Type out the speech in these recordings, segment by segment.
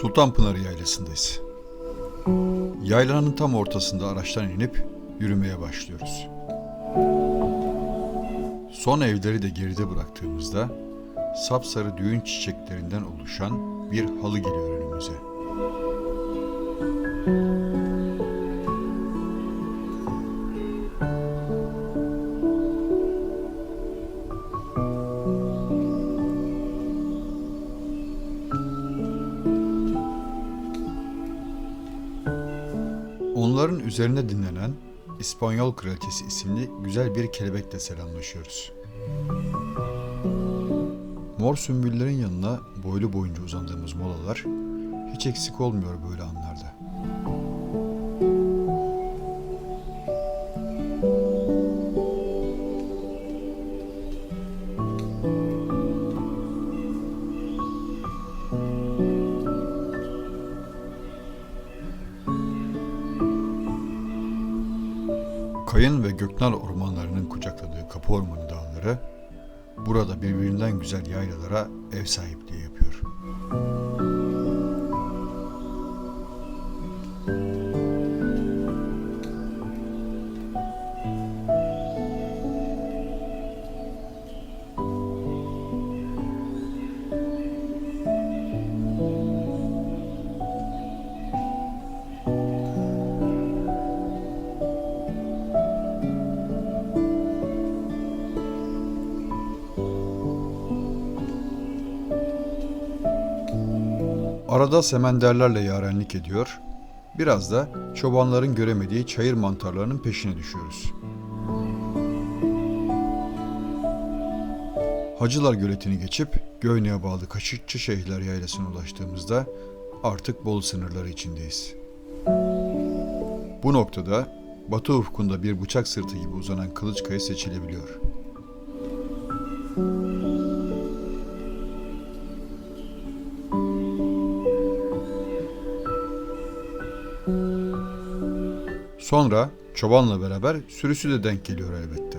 Sultanpınar Yaylası'ndayız. Yaylanın tam ortasında araçtan inip yürümeye başlıyoruz. Son evleri de geride bıraktığımızda sapsarı düğün çiçeklerinden oluşan bir halı geliyor önümüze. Onların üzerine dinlenen İspanyol Kraliçesi isimli güzel bir kelebekle selamlaşıyoruz. Mor sümbüllerin yanına boylu boyunca uzandığımız molalar hiç eksik olmuyor böyle anlarda. Kayın ve Göknal ormanlarının kucakladığı Kapı Ormanı dağları burada birbirinden güzel yaylalara ev sahipliği yapıyor. Arada semenderlerle yarenlik ediyor, biraz da çobanların göremediği çayır mantarlarının peşine düşüyoruz. Hacılar Göleti'ni geçip Göynek'e bağlı Kaşıkçı Şeyhler Yaylası'na ulaştığımızda artık Bolu sınırları içindeyiz. Bu noktada batı ufkunda bir bıçak sırtı gibi uzanan Kılıçkaya seçilebiliyor. Sonra çobanla beraber sürüsü de denk geliyor elbette.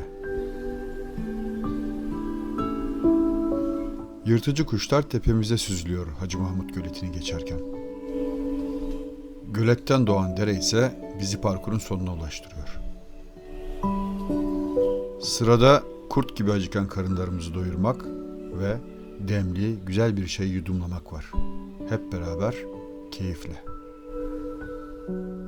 Yırtıcı kuşlar tepemize süzülüyor Hacı Mahmut Göleti'ni geçerken. Göletten doğan dere ise bizi parkurun sonuna ulaştırıyor. Sırada kurt gibi acıkan karınlarımızı doyurmak ve demli, güzel bir şey yudumlamak var. Hep beraber keyifle. thank you